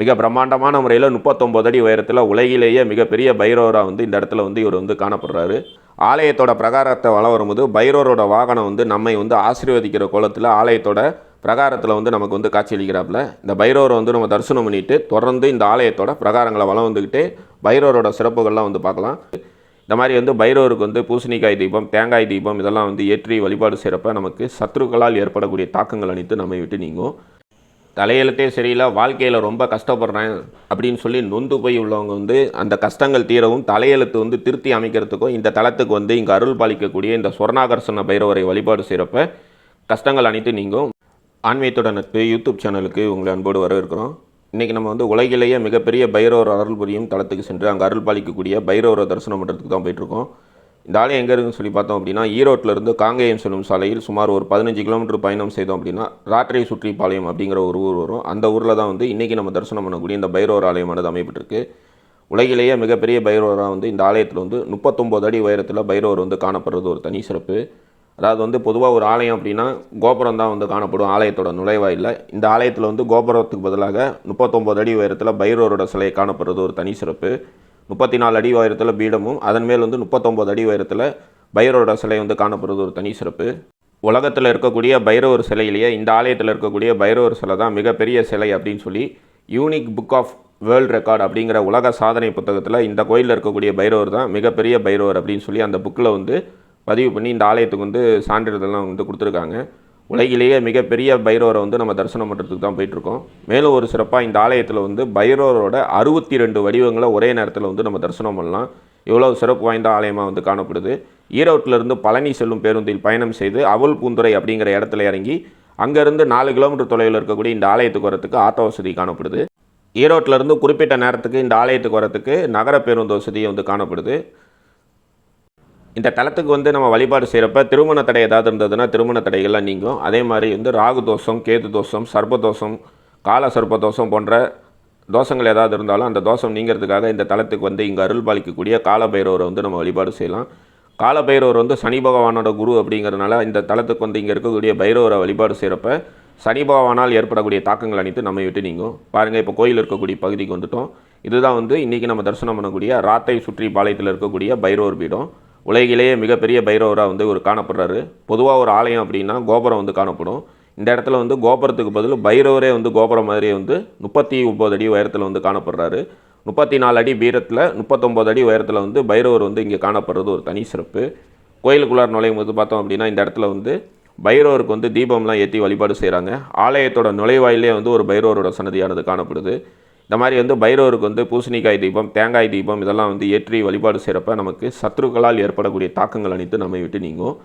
மிக பிரம்மாண்டமான முறையில் முப்பத்தொம்போது அடி உயரத்தில் உலகிலேயே மிகப்பெரிய பைரவராக வந்து இந்த இடத்துல வந்து இவர் வந்து காணப்படுறாரு. ஆலயத்தோட பிரகாரத்தை வளம் வரும்போது பைரவரோட வாகனம் வந்து நம்மை வந்து ஆசீர்வதிக்கிற கோலத்தில் ஆலயத்தோட பிரகாரத்தில் வந்து நமக்கு வந்து காட்சியளிக்கிறாப்புல இந்த பைரவரை வந்து நம்ம தரிசனம் பண்ணிட்டு தொடர்ந்து இந்த ஆலயத்தோட பிரகாரங்களை வளம் வந்துக்கிட்டு பைரவரோட சிறப்புகள்லாம் வந்து பார்க்கலாம். இந்த மாதிரி வந்து பைரவருக்கு வந்து பூசணிக்காய் தீபம் தேங்காய் தீபம் இதெல்லாம் வந்து ஏற்றி வழிபாடு செய்கிறப்ப நமக்கு சத்துருக்களால் ஏற்படக்கூடிய தாக்கங்கள் அனைத்து நம்மை விட்டு நீங்கும். தலையெழுத்தே சரியில்லை வாழ்க்கையில் ரொம்ப கஷ்டப்படுறேன் அப்படின்னு சொல்லி நொந்து போய் உள்ளவங்க வந்து அந்த கஷ்டங்கள் தீரவும் தலையெழுத்து வந்து திருத்தி அமைக்கிறதுக்கும் இந்த தளத்துக்கு வந்து இங்கே அருள் பாலிக்கக்கூடிய இந்த சொர்ணாகர்ஷண பைரவரை வழிபாடு செய்கிறப்ப கஷ்டங்கள் அனைத்து நீங்கும். ஆன்மீகத்தோட நட்பு யூடியூப் சேனலுக்கு உங்களை அன்போடு வரவேற்கிறோம். இன்றைக்கி நம்ம வந்து உலகிலேயே மிகப்பெரிய பைரவர் அருள் புரியும் தளத்துக்கு சென்று அங்கே அருள் பாலிக்கக்கூடிய பைரவரை தரிசனம் பண்ணுறதுக்கு தான் போயிட்டுருக்கோம் இந்த ஆலயம் எங்கே இருக்குன்னு சொல்லி பார்த்தோம் அப்படின்னா ஈரோட்டில் இருந்து காங்கேயம் செல்லும் சாலையில் சுமார் ஒரு பதினஞ்சு கிலோமீட்டர் பயணம் செய்தோம் அப்படின்னா ராத்திரை சுற்றிப்பாளையம் அப்படிங்கிற ஒரு ஊர் வரும். அந்த ஊரில் தான் வந்து இன்றைக்கி நம்ம தரிசனம் பண்ணக்கூடிய இந்த பைரவர் ஆலயமானது அமைப்பட்டிருக்கு உலகிலேயே மிகப்பெரிய பைரவராக வந்து இந்த ஆலயத்தில் வந்து முப்பத்தொம்போது அடி உயரத்தில் பைரவர் வந்து காணப்படுறது ஒரு தனி சிறப்பு. அதாவது வந்து பொதுவாக ஒரு ஆலயம் அப்படின்னா கோபுரம் தான் வந்து காணப்படும் ஆலயத்தோட நுழைவாயில் இந்த ஆலயத்தில் வந்து கோபுரத்துக்கு பதிலாக முப்பத்தொம்போது அடி உயரத்தில் பைரவரோட சிலை காணப்படுறது ஒரு தனி சிறப்பு. முப்பத்தி நாலு அடி உயரத்தில் பீடமும் அதன் மேல் வந்து முப்பத்தொம்போது அடி உயரத்தில் பைரவரோட சிலை வந்து காணப்படுறது ஒரு தனி சிறப்பு. உலகத்தில் இருக்கக்கூடிய பைரவர் சிலையிலேயே இந்த ஆலயத்தில் இருக்கக்கூடிய பைரவர் சிலை தான் மிகப்பெரிய சிலை அப்படின்னு சொல்லி unique book of world record அப்படிங்கிற உலக சாதனை புத்தகத்தில் இந்த கோயிலில் இருக்கக்கூடிய பைரவர் தான் மிகப்பெரிய பைரவர் அப்படின்னு சொல்லி அந்த புக்கில் வந்து பதிவு பண்ணி இந்த ஆலயத்துக்கு வந்து சான்றிதழ்லாம் வந்து கொடுத்துருக்காங்க. உலகிலேயே மிகப்பெரிய பைரவரை வந்து நம்ம தரிசனம் பண்ணுறதுக்கு தான் போயிட்டுருக்கோம். மேலும் ஒரு சிறப்பாக இந்த ஆலயத்தில் வந்து பைரவரோட அறுபத்தி ரெண்டு வடிவங்களை ஒரே நேரத்தில் வந்து நம்ம தரிசனம் பண்ணலாம். இவ்வளோ சிறப்பு வாய்ந்த ஆலயமாக வந்து காணப்படுது. ஈரோட்டிலிருந்து பழனி செல்லும் பேருந்தில் பயணம் செய்து அவல் பூந்துரை அப்படிங்கிற இடத்துல இறங்கி அங்கேருந்து நாலு கிலோமீட்டர் தொலைவில் இருக்கக்கூடிய இந்த ஆலயத்துக்கு வரத்துக்கு ஆட்டோ வசதி காணப்படுது. ஈரோட்டிலிருந்து குறிப்பிட்ட நேரத்துக்கு இந்த ஆலயத்துக்கு வரத்துக்கு நகர பேருந்து வசதி வந்து காணப்படுது. இந்த தலத்துக்கு வந்து நம்ம வழிபாடு செய்கிறப்ப திருமண தடை ஏதாவது இருந்ததுன்னா திருமண தடைகள்லாம் நீங்கும். அதே மாதிரி வந்து ராகு தோஷம் கேது தோஷம் சர்ப்ப தோஷம் கால சர்ப்ப தோஷம் போன்ற தோஷங்கள் ஏதாவது இருந்தாலும் அந்த தோஷம் நீங்கிறதுக்காக இந்த தலத்துக்கு வந்து இங்கே அருள் பாலிக்கக்கூடிய காலபைரவரை வந்து நம்ம வழிபாடு செய்யலாம். காலபைரவர் வந்து சனி பகவானோட குரு அப்படிங்கிறதுனால இந்த தலத்துக்கு வந்து இங்கே இருக்கக்கூடிய பைரவரை வழிபாடு செய்கிறப்ப சனி பகவானால் ஏற்படக்கூடிய தாக்கங்கள் அனைத்து நம்ம விட்டு நீங்கும். பாருங்கள் இப்போ கோயில் இருக்கக்கூடிய பகுதிக்கு வந்துட்டோம். இதுதான் வந்து இன்றைக்கி நம்ம தரிசனம் பண்ணக்கூடிய ராத்தை சுற்றி பாளையத்தில் இருக்கக்கூடிய பைரவர் பீடம். உலகிலேயே மிகப்பெரிய பைரவராக வந்து ஒரு காணப்படுறாரு. பொதுவாக ஒரு ஆலயம் அப்படின்னா கோபுரம் வந்து காணப்படும். இந்த இடத்துல வந்து கோபுரத்துக்கு பதில் பைரவரே வந்து கோபுரம் மாதிரியே வந்து முப்பத்தி ஒம்பது அடி உயரத்தில் வந்து காணப்படுறாரு. முப்பத்தி நாலு அடி வீரத்தில் முப்பத்தொம்போது அடி உயரத்தில் வந்து பைரவர் வந்து இங்கே காணப்படுறது ஒரு தனி சிறப்பு. கோயிலுக்குள்ளார் நுழையும் போது பார்த்தோம் அப்படின்னா இந்த இடத்துல வந்து பைரவருக்கு வந்து தீபம்லாம் ஏற்றி வழிபாடு செய்கிறாங்க ஆலயத்தோட நுழைவாயிலே வந்து ஒரு பைரவரோட சன்னதியானது காணப்படுது. இந்த மாதிரி வந்து பைரவருக்கு வந்து பூசணிக்காய் தீபம் தேங்காய் தீபம் இதெல்லாம் வந்து ஏற்றி வழிபாடு செய்கிறப்ப நமக்கு சத்ருக்களால் ஏற்படக்கூடிய தாக்கங்கள் அனைத்து நம்மை விட்டு நீங்கும்.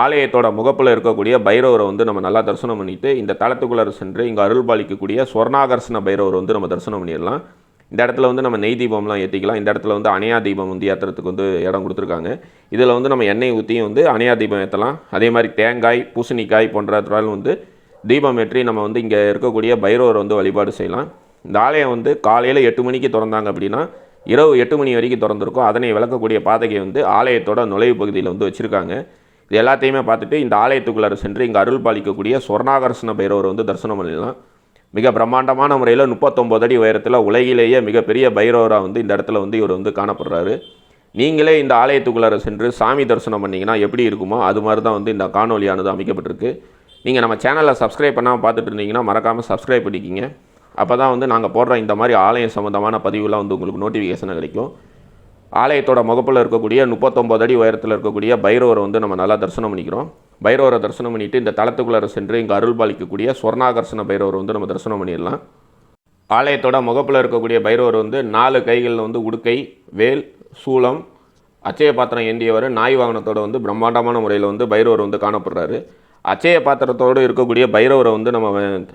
ஆலயத்தோட முகப்பில் இருக்கக்கூடிய பைரவரை வந்து நம்ம நல்லா தரிசனம் பண்ணிவிட்டு இந்த தலத்துக்குள்ளார சென்று இங்கே அருள் பாலிக்கக்கூடிய ஸ்வர்ணாகர்ஷண பைரவர் வந்து நம்ம தரிசனம் பண்ணிடலாம். இந்த இடத்துல வந்து நம்ம நெய் தீபம்லாம் ஏற்றிக்கலாம் இந்த இடத்துல வந்து அணையா தீபம் வந்து ஏற்றுறதுக்கு வந்து இடம் கொடுத்துருக்காங்க. இதில் வந்து நம்ம எண்ணெய் ஊற்றியும் வந்து அணையா தீபம் ஏற்றலாம் அதே மாதிரி தேங்காய் பூசணிக்காய் போன்றவற்றாலும் வந்து தீபம் ஏற்றி நம்ம வந்து இங்கே இருக்கக்கூடிய பைரவர் வந்து வழிபாடு செய்யலாம். இந்த ஆலயம் வந்து காலையில் எட்டு மணிக்கு திறந்தாங்க அப்படின்னா இரவு எட்டு மணி வரைக்கும் திறந்திருக்கும். அதனை விளக்கக்கூடிய பாதகை வந்து ஆலயத்தோட நுழைவு பகுதியில் வந்து வச்சுருக்காங்க. இது எல்லாத்தையுமே பார்த்துட்டு இந்த ஆலயத்துக்குள்ளார சென்று இங்கே அருள் பாலிக்கக்கூடிய சொர்ணாகர்ஷண பைரவர் வந்து தரிசனம் பண்ணிடலாம். மிக பிரம்மாண்டமான முறையில் முப்பத்தொம்போது அடி உயரத்தில் உலகிலேயே மிகப்பெரிய பைரவராக வந்து இந்த இடத்துல வந்து இவர் வந்து காணப்படுறாரு. நீங்களே இந்த ஆலயத்துக்குள்ளார சென்று சாமி தரிசனம் பண்ணிங்கன்னா எப்படி இருக்குமோ அது மாதிரி தான் வந்து இந்த காணொலியானது அமைக்கப்பட்டிருக்கு. நீங்கள் நம்ம சேனலில் சப்ஸ்கிரைப் பண்ணாமல் பார்த்துட்டு இருந்தீங்கன்னா மறக்காமல் சப்ஸ்கிரைப் பண்ணிக்கிங்க. அப்போ தான் வந்து நாங்கள் போடுற இந்த மாதிரி ஆலயம் சம்மந்தமான பதிவுலாம் வந்து உங்களுக்கு நோட்டிஃபிகேஷன் கிடைக்கும். ஆலயத்தோட முகப்பில் இருக்கக்கூடிய முப்பத்தொம்போது அடி உயரத்தில் இருக்கக்கூடிய பைரவரை வந்து நம்ம நல்லா தரிசனம் பண்ணிக்கிறோம். பைரவரை தரிசனம் பண்ணிவிட்டு இந்த தளத்துக்குள்ளே சென்று இங்கே அருள் பாலிக்கக்கூடிய சொர்ணாகர்ஷண பைரவர் வந்து நம்ம தரிசனம் பண்ணிடலாம். ஆலயத்தோட முகப்பில் இருக்கக்கூடிய பைரவர் வந்து நாலு கைகளில் வந்து உடுக்கை வேல் சூளம் அச்சய பாத்திரம் ஏந்தியவர் நாய் வாகனத்தோட வந்து பிரம்மாண்டமான முறையில் வந்து பைரவர் வந்து காணப்படுறாரு. அச்சய பாத்திரத்தோடு இருக்கக்கூடிய பைரவரை வந்து நம்ம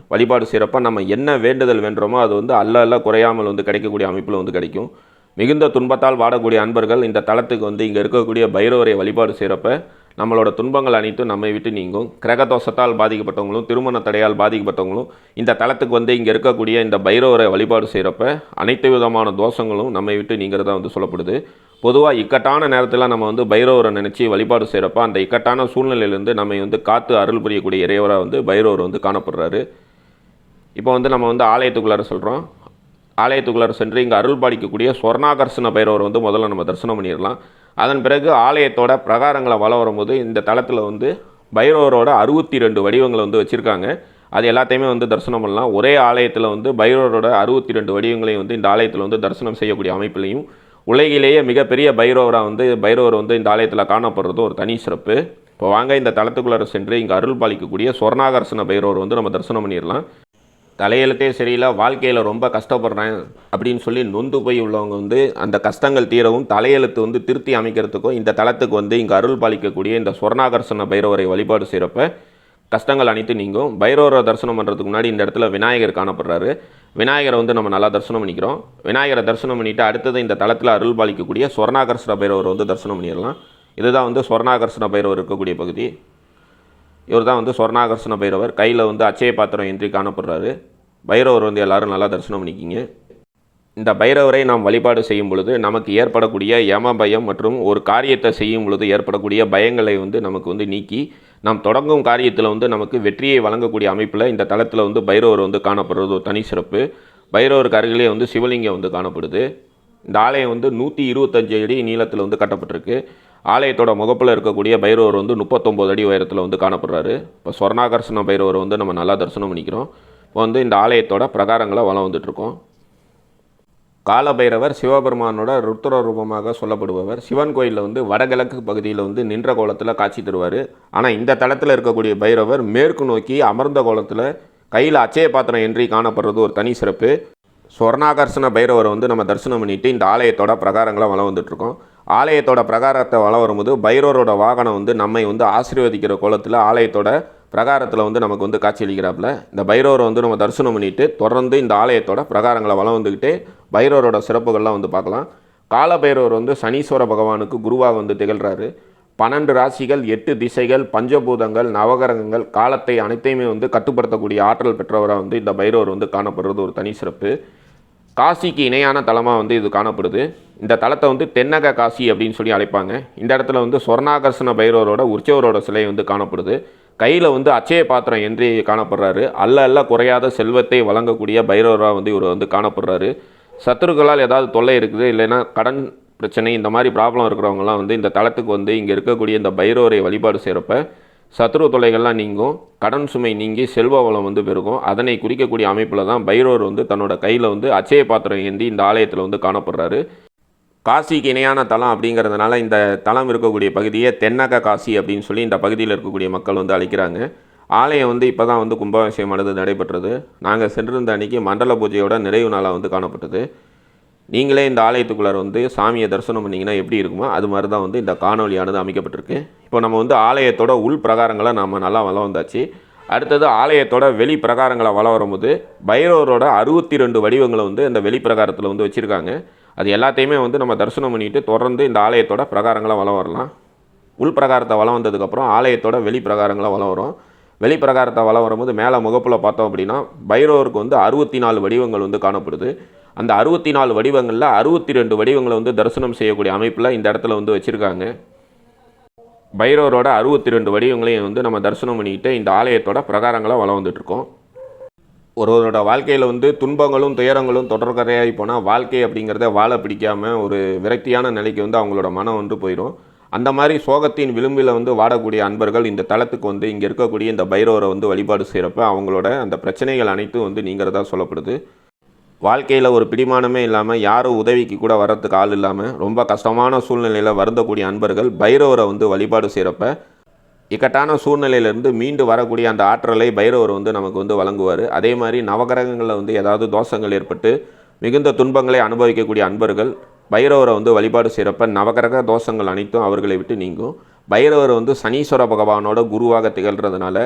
வழிபாடு செய்கிறப்ப நம்ம என்ன வேண்டுதல் வேண்டுறோமோ அது வந்து அல்ல அல்ல குறையாமல் வந்து கிடைக்கக்கூடிய அமைப்பில் வந்து கிடைக்கும். மிகுந்த துன்பத்தால் வாடக்கூடிய அன்பர்கள் இந்த தளத்துக்கு வந்து இங்கே இருக்கக்கூடிய பைரவரை வழிபாடு செய்கிறப்ப நம்மளோட துன்பங்கள் அனைத்தும் நம்மை விட்டு நீங்கும். கிரகதோஷத்தால் பாதிக்கப்பட்டவங்களும் திருமண தடையால் பாதிக்கப்பட்டவங்களும் இந்த தளத்துக்கு வந்து இங்கே இருக்கக்கூடிய இந்த பைரவரை வழிபாடு செய்கிறப்ப அனைத்து விதமான தோஷங்களும் நம்மை விட்டு நீங்கிறதா வந்து சொல்லப்படுது. பொதுவாக இக்கட்டான நேரத்தில் நம்ம வந்து பைரவரை நினச்சி வழிபாடு செய்கிறப்ப அந்த இக்கட்டான சூழ்நிலையிலேருந்து நம்மை வந்து காத்து அருள் புரியக்கூடிய இறைவராக வந்து பைரவர் வந்து காணப்படுறாரு. இப்போ வந்து நம்ம வந்து ஆலயத்துக்குள்ளார சொல்கிறோம் ஆலயத்துக்குள்ளார சென்று இங்கே அருள் பாலிக்கக்கூடிய சொர்ணாகர்ஷண பைரவர் வந்து முதல்ல நம்ம தரிசனம் பண்ணிடலாம். அதன் பிறகு ஆலயத்தோட பிரகாரங்களை வள வரும்போது இந்த தளத்தில் வந்து பைரவரோட அறுபத்தி ரெண்டு வடிவங்களை வந்து வச்சுருக்காங்க. அது எல்லாத்தையுமே வந்து தரிசனம் பண்ணலாம். ஒரே ஆலயத்தில் வந்து பைரவரோட அறுபத்தி ரெண்டு வடிவங்களையும் வந்து இந்த ஆலயத்தில் வந்து தரிசனம் செய்யக்கூடிய அமைப்புலையும் உலகிலேயே மிகப்பெரிய பைரவராக வந்து பைரவர் வந்து இந்த ஆலயத்தில் காணப்படுறது ஒரு தனி சிறப்பு. இப்போ வாங்க இந்த தளத்துக்குள்ளே சென்று இங்கே அருள் பாலிக்கக்கூடிய சொர்ணாகர்ஷண பைரவர் வந்து நம்ம தரிசனம் பண்ணிடலாம். தலையெழுத்தே சரியில்லை வாழ்க்கையில் ரொம்ப கஷ்டப்படுறேன் அப்படின்னு சொல்லி நொந்து போய் உள்ளவங்க வந்து அந்த கஷ்டங்கள் தீரவும் தலையெழுத்து வந்து திருத்தி அமைக்கிறதுக்கும் இந்த தளத்துக்கு வந்து இங்கே அருள் பாலிக்கக்கூடிய இந்த சொர்ணாகர்ஷண பைரவரை வழிபாடு செய்கிறப்ப கஷ்டங்கள் அனைத்து நீங்கும். பைரவரை தரிசனம் பண்ணுறதுக்கு முன்னாடி இந்த இடத்துல விநாயகர் காணப்படுறாரு. விநாயகரை வந்து நம்ம நல்லா தரிசனம் பண்ணிக்கிறோம். விநாயகரை தரிசனம் பண்ணிவிட்டு அடுத்தது இந்த தளத்தில் அருள் பாலிக்கக்கூடிய சொர்ணாகர்ஷண பைரவரை வந்து தரிசனம் பண்ணிடலாம். இதுதான் வந்து சொர்ணாகர்ஷண பைரவர் இருக்கக்கூடிய பகுதி. இவர் தான் வந்து சொர்ணாகர்ஷண பைரவர். கையில் வந்து அச்சய பாத்திரம் இன்றி காணப்படுறாரு. பைரவர் வந்து எல்லாரும் நல்லா தரிசனம் பண்ணிக்கிங்க. இந்த பைரவரை நாம் வழிபாடு செய்யும் பொழுது நமக்கு ஏற்படக்கூடிய யம பயம் மற்றும் ஒரு காரியத்தை செய்யும் பொழுது ஏற்படக்கூடிய பயங்களை வந்து நமக்கு வந்து நீக்கி நாம் தொடங்கும் காரியத்தில் வந்து நமக்கு வெற்றியை வழங்கக்கூடிய அமைப்பில் இந்த தளத்தில் வந்து பைரவர் வந்து காணப்படுறது ஒரு தனி சிறப்பு. பைரவருக்கு அருகிலே வந்து சிவலிங்கம் வந்து காணப்படுது. இந்த ஆலயம் வந்து நூற்றி இருபத்தஞ்சு அடி நீளத்தில் வந்து கட்டப்பட்டிருக்கு. ஆலயத்தோட முகப்பில் இருக்கக்கூடிய பைரவர் வந்து முப்பத்தொம்போது அடி உயரத்தில் வந்து காணப்படுறாரு. இப்போ சொர்ணாகர்ஷண பைரவர் வந்து நம்ம நல்லா தரிசனம் பண்ணிக்கிறோம். இப்போ வந்து இந்த ஆலயத்தோட பிரகாரங்களை வளம் வந்துட்டுருக்கோம். காலபைரவர் சிவபெருமானோட ருத்ர ரூபமாக சொல்லப்படுபவர். சிவன் கோயிலில் வந்து வடகிழக்கு பகுதியில் வந்து நின்ற கோலத்தில் காட்சி தருவார். ஆனால் இந்த தளத்தில் இருக்கக்கூடிய பைரவர் மேற்கு நோக்கி அமர்ந்த கோலத்தில் கையில் அச்சய பாத்திரம் என்றி காணப்படுறது ஒரு தனி சிறப்பு. சொர்ணாகர்ஷண பைரவரை வந்து நம்ம தரிசனம் பண்ணிட்டு இந்த ஆலயத்தோட பிரகாரங்களை வளம் வந்துட்டுருக்கோம். ஆலயத்தோட பிரகாரத்தை வள வரும்போது பைரவரோட வாகனம் வந்து நம்மை வந்து ஆசீர்வதிக்கிற கோலத்தில் ஆலயத்தோட பிரகாரத்தில் வந்து நமக்கு வந்து காட்சியளிக்கிறாப்புல இந்த பைரவரை வந்து நம்ம தரிசனம் பண்ணிட்டு தொடர்ந்து இந்த ஆலயத்தோட பிரகாரங்களை வளம் வந்துக்கிட்டே பைரவரோட சிறப்புகள்லாம் வந்து பார்க்கலாம். கால பைரவர் வந்து சனீஸ்வர பகவானுக்கு குருவாக வந்து திகழ்கிறாரு பன்னெண்டு ராசிகள் எட்டு திசைகள் பஞ்சபூதங்கள் நவகரகங்கள் காலத்தை அனைத்தையுமே வந்து கட்டுப்படுத்தக்கூடிய ஆற்றல் பெற்றவராக வந்து இந்த பைரவர் வந்து காணப்படுறது ஒரு தனி சிறப்பு. காசிக்கு இணையான தலமாக வந்து இது காணப்படுது. இந்த தலத்தை வந்து தென்னக காசி அப்படின்னு சொல்லி அழைப்பாங்க. இந்த இடத்துல வந்து சொர்ணாகர்ஷண பைரவரோட உற்சவரோட சிலை வந்து காணப்படுது. கையில் வந்து அச்சய பாத்திரம் என்று காணப்படுறாரு. அல்ல அல்ல குறையாத செல்வத்தை வழங்கக்கூடிய பைரவராக வந்து இவர் வந்து காணப்படுறாரு. சத்துருக்களால் ஏதாவது தொல்லை இருக்குது இல்லைன்னா கடன் பிரச்சனை இந்த மாதிரி ப்ராப்ளம் இருக்கிறவங்கலாம் வந்து இந்த தளத்துக்கு வந்து இங்கே இருக்கக்கூடிய இந்த பைரவரை வழிபாடு செய்கிறப்ப சத்ரு தொலைகள்லாம் நீங்கும் கடன் சுமை நீங்கி செல்வ வளம் வந்து பெருகும். அதனை குறிக்கக்கூடிய அமைப்பில் தான் பைரவர் வந்து தன்னோட கையில் வந்து அச்சய பாத்திரம் ஏந்தி இந்த ஆலயத்தில் வந்து காணப்படுறாரு. காசிக்கு இணையான தலம் அப்படிங்கிறதுனால இந்த தலம் இருக்கக்கூடிய பகுதியை தென்னக காசி அப்படின்னு சொல்லி இந்த பகுதியில் இருக்கக்கூடிய மக்கள் வந்து அழைக்கிறாங்க. ஆலயம் வந்து இப்போ தான் வந்து கும்பாபிஷேகமானது நடைபெற்றது. நாங்கள் சென்றிருந்த அன்னைக்கு மண்டல பூஜையோட நிறைவு நாளாக வந்து காணப்பட்டது. நீங்களே இந்த ஆலயத்துக்குள்ளார வந்து சாமியை தரிசனம் பண்ணிங்கன்னா எப்படி இருக்குமோ அது மாதிரி தான் வந்து இந்த காணொலியானது அமைக்கப்பட்டிருக்கு. இப்போ நம்ம வந்து ஆலயத்தோட உள் பிரகாரங்களை நம்ம நல்லா வளம் வந்தாச்சு. அடுத்தது ஆலயத்தோட வெளி பிரகாரங்களை வள வரும்போது பைரவரோட அறுபத்தி ரெண்டு வடிவங்களை வந்து இந்த வெளி பிரகாரத்தில் வந்து வச்சுருக்காங்க. அது எல்லாத்தையுமே வந்து நம்ம தரிசனம் பண்ணிட்டு தொடர்ந்து இந்த ஆலயத்தோட பிரகாரங்களை வளம் வரலாம். உள் பிரகாரத்தை வளம் வந்ததுக்கப்புறம் ஆலயத்தோட வெளி பிரகாரங்களை வளம் வரும். வெளி பிரகாரத்தை வளம் வரும்போது மேலே முகப்பில் பார்த்தோம் அப்படின்னா பைரவருக்கு வந்து அறுபத்தி நாலு வடிவங்கள் வந்து காணப்படுது. அந்த அறுபத்தி நாலு வடிவங்களில் அறுபத்தி ரெண்டு வடிவங்களை வந்து தரிசனம் செய்யக்கூடிய அமைப்பில் இந்த இடத்துல வந்து வச்சுருக்காங்க. பைரவரோட அறுபத்தி ரெண்டு வடிவங்களையும் வந்து நம்ம தரிசனம் பண்ணிக்கிட்டு இந்த ஆலயத்தோட பிரகாரங்களை வளம் வந்துட்டுருக்கோம். ஒருவரோட வாழ்க்கையில் வந்து துன்பங்களும் துயரங்களும் தொடர்கதையாகி போனால் வாழ்க்கை அப்படிங்கிறத வாழ பிடிக்காமல் ஒரு விரக்தியான நிலைக்கு வந்து அவங்களோட மனம் வந்து போயிடும் அந்த மாதிரி சோகத்தின் விளிம்பில் வந்து வாடக்கூடிய அன்பர்கள் இந்த தளத்துக்கு வந்து இங்கே இருக்கக்கூடிய இந்த பைரவரை வந்து வழிபாடு செய்கிறப்ப அவங்களோட அந்த பிரச்சனைகள் அனைத்தும் வந்து நீங்கிறதா சொல்லப்படுது. வாழ்க்கையில் ஒரு பிடிமானமே இல்லாமல் யாரும் உதவிக்கு கூட வர்றதுக்கு ஆள் இல்லாமல் ரொம்ப கஷ்டமான சூழ்நிலையில் வருந்தக்கூடிய அன்பர்கள் பைரவரை வந்து வழிபாடு செய்கிறப்ப இக்கட்டான சூழ்நிலையிலேருந்து மீண்டு வரக்கூடிய அந்த ஆற்றலை பைரவர் வந்து நமக்கு வந்து வழங்குவார். அதே மாதிரி நவகிரகங்களில் வந்து ஏதாவது தோஷங்கள் ஏற்பட்டு மிகுந்த துன்பங்களை அனுபவிக்கக்கூடிய அன்பர்கள் பைரவரை வந்து வழிபாடு செய்கிறப்ப நவகிரக தோஷங்கள் அனைத்தும் அவர்களை விட்டு நீங்கும். பைரவர் வந்து சனீஸ்வர பகவானோட குருவாக திகழ்கிறதுனால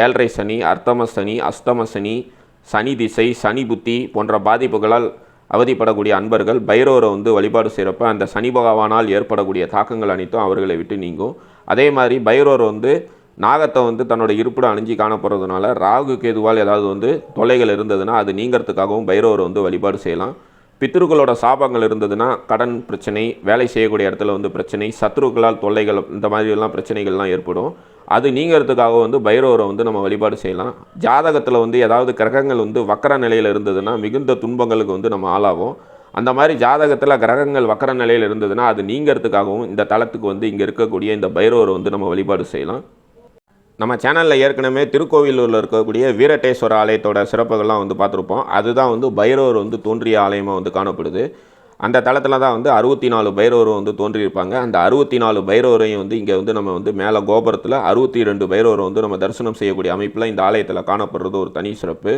ஏழரை சனி அர்த்தம சனி அஷ்டம சனி சனி திசை சனி புத்தி போன்ற பாதிப்புகளால் அவதிப்படக்கூடிய அன்பர்கள் பைரவரை வந்து வழிபாடு செய்கிறப்ப அந்த சனி பகவானால் ஏற்படக்கூடிய தாக்கங்கள் அனைத்தும் அவர்களை விட்டு நீங்கும். அதே மாதிரி பைரவர் வந்து நாகத்தை வந்து தன்னோட இருப்பிடம் அணிஞ்சு காணப்படுறதுனால ராகு கேதுவால் ஏதாவது வந்து தொல்லைகள் இருந்ததுன்னா அது நீங்கிறதுக்காகவும் பைரவர் வந்து வழிபாடு செய்யலாம். பித்ருக்களோட சாபங்கள் இருந்ததுன்னா கடன் பிரச்சனை வேலை செய்யக்கூடிய இடத்துல வந்து பிரச்சனை சத்ருக்களால் தொல்லைகள் இந்த மாதிரியெல்லாம் பிரச்சனைகள்லாம் ஏற்படும். அது நீங்கிறதுக்காக வந்து பைரவரை வந்து நம்ம வழிபாடு செய்யலாம். ஜாதகத்தில் வந்து ஏதாவது கிரகங்கள் வந்து வக்கர நிலையில் இருந்ததுன்னா மிகுந்த துன்பங்களுக்கு வந்து நம்ம ஆளாகும் அந்த மாதிரி ஜாதகத்தில் கிரகங்கள் வக்கர நிலையில் இருந்ததுன்னா அது நீங்கிறதுக்காகவும் இந்த தளத்துக்கு வந்து இங்கே இருக்கக்கூடிய இந்த பைரவரை வந்து நம்ம வழிபாடு செய்யலாம். நம்ம சேனலில் ஏற்கனவே திருக்கோவிலூரில் இருக்கக்கூடிய வீரட்டேஸ்வர ஆலயத்தோட சிறப்புகள்லாம் வந்து பார்த்துருப்போம். அதுதான் வந்து பைரவர் வந்து தோன்றிய ஆலயமாக வந்து காணப்படுது. அந்த தளத்தில் தான் வந்து அறுபத்தி நாலு பைரவரும் வந்து தோன்றியிருப்பாங்க. அந்த அறுபத்தி நாலு பைரவரையும் வந்து இங்கே வந்து நம்ம வந்து மேலே கோபுரத்தில் அறுபத்தி ரெண்டு பைரவரை வந்து நம்ம தரிசனம் செய்யக்கூடிய அமைப்பில் இந்த ஆலயத்தில் காணப்படுறது ஒரு தனி சிறப்பு.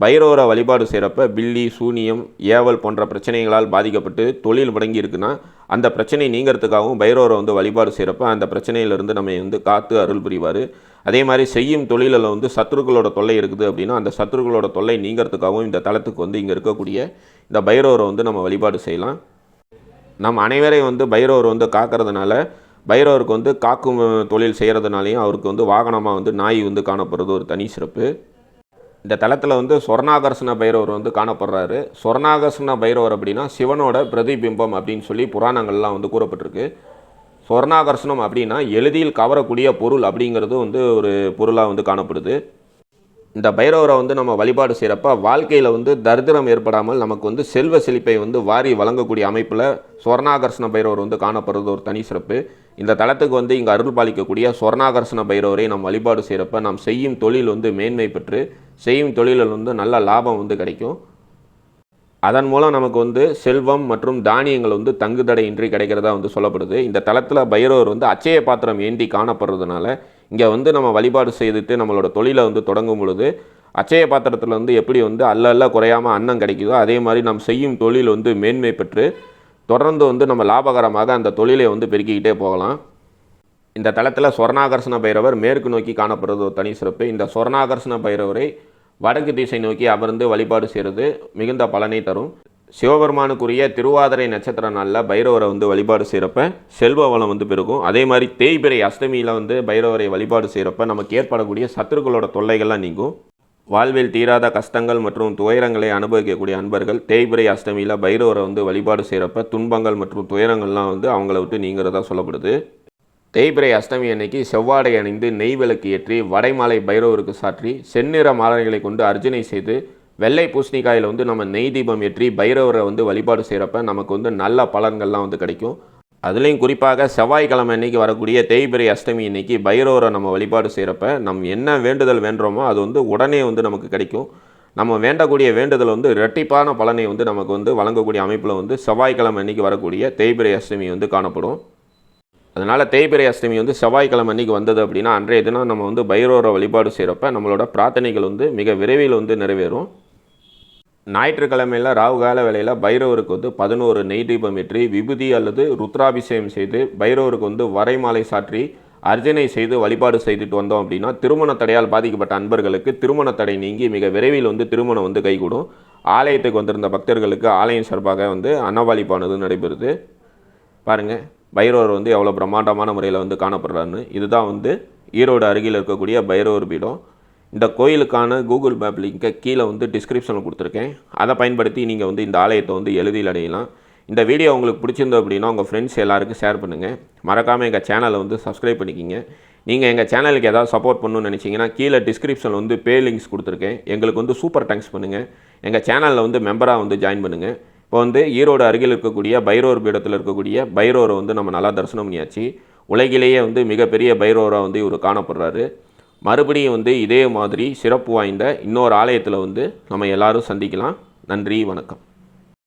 பைரவரை வழிபாடு செய்கிறப்ப பில்லி சூனியம் ஏவல் போன்ற பிரச்சனைகளால் பாதிக்கப்பட்டு தொழில் முடங்கி இருக்குன்னா அந்த பிரச்சனை நீங்கிறதுக்காகவும் பைரவரை வந்து வழிபாடு செய்கிறப்ப அந்த பிரச்சனையிலிருந்து நம்ம வந்து காத்து அருள் புரிவார். அதே மாதிரி செய்யும் தொழிலில் வந்து சத்துருக்களோட தொல்லை இருக்குது அப்படின்னா அந்த சத்துருக்களோட தொல்லை நீங்கிறதுக்காகவும் இந்த தளத்துக்கு வந்து இங்கே இருக்கக்கூடிய இந்த பைரவரை வந்து நம்ம வழிபாடு செய்யலாம். நம்ம அனைவரையும் வந்து பைரவர் வந்து காக்கிறதுனால பைரவருக்கு வந்து காக்கும் தொழில் செய்கிறதுனாலையும் அவருக்கு வந்து வாகனமாக வந்து நாய் வந்து காணப்படுறது ஒரு தனி சிறப்பு. இந்த தளத்தில் வந்து சொர்ணாகர்ஷண பைரவர் வந்து காணப்படுறாரு. சொர்ணாகர்ஷண பைரவர் அப்படின்னா சிவனோட பிரதிபிம்பம் அப்படின்னு சொல்லி புராணங்கள்லாம் வந்து கூறப்பட்டிருக்கு. சொர்ணாகர்ஷணம் அப்படின்னா எளிதில் கவரக்கூடிய பொருள் அப்படிங்கிறது வந்து ஒரு பொருளாக வந்து காணப்படுது. இந்த பைரவரை வந்து நம்ம வழிபாடு செய்கிறப்ப வாழ்க்கையில் வந்து தரித்திரம் ஏற்படாமல் நமக்கு வந்து செல்வ செழிப்பை வந்து வாரி வழங்கக்கூடிய அமைப்பில் சொர்ணாகர்ஷண பைரவர் வந்து காணப்படுறது ஒரு தனி சிறப்பு. இந்த தளத்துக்கு வந்து இங்கே அருள் பாலிக்கக்கூடிய சொர்ணாகர்ஷண பைரவரை நாம் வழிபாடு செய்கிறப்ப நாம் செய்யும் தொழில் வந்து மேன்மை பெற்று செய்யும் தொழிலில் வந்து நல்ல லாபம் வந்து கிடைக்கும். அதன் மூலம் நமக்கு வந்து செல்வம் மற்றும் தானியங்கள் வந்து தங்குதடையின்றி கிடைக்கிறதா வந்து சொல்லப்படுது. இந்த தளத்தில் பைரவர் வந்து அச்சய பாத்திரம் ஏந்தி காணப்படுறதுனால இங்கே வந்து நம்ம வழிபாடு செய்துட்டு நம்மளோட தொழிலை வந்து தொடங்கும் பொழுது அச்சய பாத்திரத்தில் வந்து எப்படி வந்து அல்ல அல்ல குறையாமல் அன்னம் கிடைக்குதோ அதே மாதிரி நாம் செய்யும் தொழில் வந்து மேன்மை பெற்று தொடர்ந்து வந்து நம்ம லாபகரமாக அந்த தொழிலை வந்து பெருக்கிக்கிட்டே போகலாம். இந்த தளத்தில் சொர்ணாகர்ஷண பைரவர் மேற்கு நோக்கி காணப்படுறது ஒரு தனி சிறப்பு. இந்த சொர்ணாகர்ஷண பைரவரை வடக்கு திசை நோக்கி அமர்ந்து வழிபாடு செய்கிறது மிகுந்த பலனை தரும். சிவபெருமானுக்குரிய திருவாதிரை நட்சத்திர நாளில் பைரவரை வந்து வழிபாடு செய்கிறப்ப செல்வ வளம் வந்து பெருகும். அதே மாதிரி தேய்பிரை அஷ்டமியில் வந்து பைரவரை வழிபாடு செய்கிறப்ப நமக்கு ஏற்படக்கூடிய சத்துருக்களோட தொல்லைகள்லாம் நீங்கும். வாழ்வில் தீராத கஷ்டங்கள் மற்றும் துயரங்களை அனுபவிக்கக்கூடிய அன்பர்கள் தேய்பிரை அஷ்டமியில் பைரவரை வந்து வழிபாடு செய்கிறப்ப துன்பங்கள் மற்றும் துயரங்கள்லாம் வந்து அவங்கள விட்டு நீங்கிறதா சொல்லப்படுது. தேய்பிரை அஷ்டமி அன்னைக்கு செவ்வாடை அணிந்து நெய் விளக்கு ஏற்றி வடைமாலை பைரவருக்கு சாற்றி செந்நிற மாலைகளை கொண்டு அர்ச்சனை செய்து வெள்ளை பூசணிக்காயில் வந்து நம்ம நெய் தீபம் ஏற்றி பைரவரை வந்து வழிபாடு செய்கிறப்ப நமக்கு வந்து நல்ல பலன்கள்லாம் வந்து கிடைக்கும். அதுலேயும் குறிப்பாக செவ்வாய்க்கிழமை அன்னைக்கு வரக்கூடிய தேய்பிரை அஷ்டமி இன்னைக்கு பைரவரை நம்ம வழிபாடு செய்கிறப்ப நம்ம என்ன வேண்டுதல் வேண்டுறோமோ அது வந்து உடனே வந்து நமக்கு கிடைக்கும். நம்ம வேண்டக்கூடிய வேண்டுதல் வந்து இரட்டிப்பான பலனை வந்து நமக்கு வந்து வழங்கக்கூடிய அமைப்பில் வந்து செவ்வாய்க்கிழமை அன்னைக்கு வரக்கூடிய தேய்பிரை அஷ்டமி வந்து காணப்படும். அதனால் தேய்பிரை அஷ்டமி வந்து செவ்வாய்க்கிழமை அன்னைக்கு வந்தது அப்படின்னா அன்றைய தினம் நம்ம வந்து பைரவரை வழிபாடு செய்கிறப்ப நம்மளோட பிரார்த்தனைகள் வந்து மிக விரைவில் வந்து நிறைவேறும். ஞாயிற்றுக்கிழமையில் ராகு கால பைரவருக்கு வந்து பதினோரு நெய் தீபம் ஏற்றி விபூதி அல்லது ருத்ராபிஷேகம் செய்து பைரவருக்கு வந்து வரைமாலை சாற்றி அர்ஜனை செய்து வழிபாடு செய்துட்டு வந்தோம் அப்படின்னா திருமண தடையால் பாதிக்கப்பட்ட அன்பர்களுக்கு திருமண தடை நீங்கி மிக விரைவில் வந்து திருமணம் வந்து கைகூடும். ஆலயத்துக்கு வந்திருந்த பக்தர்களுக்கு ஆலயம் சார்பாக வந்து அன்னவாளிப்பானது நடைபெறுது. பாருங்கள் பைரவர் வந்து எவ்வளோ பிரம்மாண்டமான முறையில் வந்து காணப்படுறாருன்னு இதுதான் வந்து ஈரோடு அருகில் இருக்கக்கூடிய பைரவர் பீடம். இந்த கோயிலுக்கான கூகுள் மேப் லிங்கை கீழே வந்து டிஸ்கிரிப்ஷனில் கொடுத்துருக்கேன். அதை பயன்படுத்தி நீங்கள் வந்து இந்த ஆலயத்தை வந்து எழுதியில் அடையலாம். இந்த வீடியோ உங்களுக்கு பிடிச்சிருந்தது அப்படின்னா உங்கள் ஃப்ரெண்ட்ஸ் எல்லாருக்கும் ஷேர் பண்ணுங்கள் மறக்காமல் எங்கள் சேனலை வந்து சப்ஸ்கிரைப் பண்ணிக்கிங்க. நீங்கள் எங்கள் சேனலுக்கு ஏதாவது சப்போர்ட் பண்ணணும்னு நினச்சிங்கன்னா கீழே டிஸ்கிரிப்ஷனில் வந்து பே லிங்க்ஸ் கொடுத்துருக்கேன். எங்களுக்கு வந்து சூப்பர் தேங்க்ஸ் பண்ணுங்கள் எங்கள் சேனலில் வந்து மெம்பராக வந்து ஜாயின் பண்ணுங்கள் இப்போ வந்து ஈரோடு அருகில் இருக்கக்கூடிய பைரோர் பீடத்தில் இருக்கக்கூடிய பைரோரை வந்து நம்ம நல்லா தரிசனம் பண்ணியாச்சு. உலகிலேயே வந்து மிகப்பெரிய பைரோராக வந்து இவர் காணப்படுறாரு. மறுபடியும் வந்து இதே மாதிரி சிறப்பு வாய்ந்த இன்னொரு ஆலயத்தில் வந்து நம்ம எல்லாரும் சந்திக்கலாம். நன்றி வணக்கம்.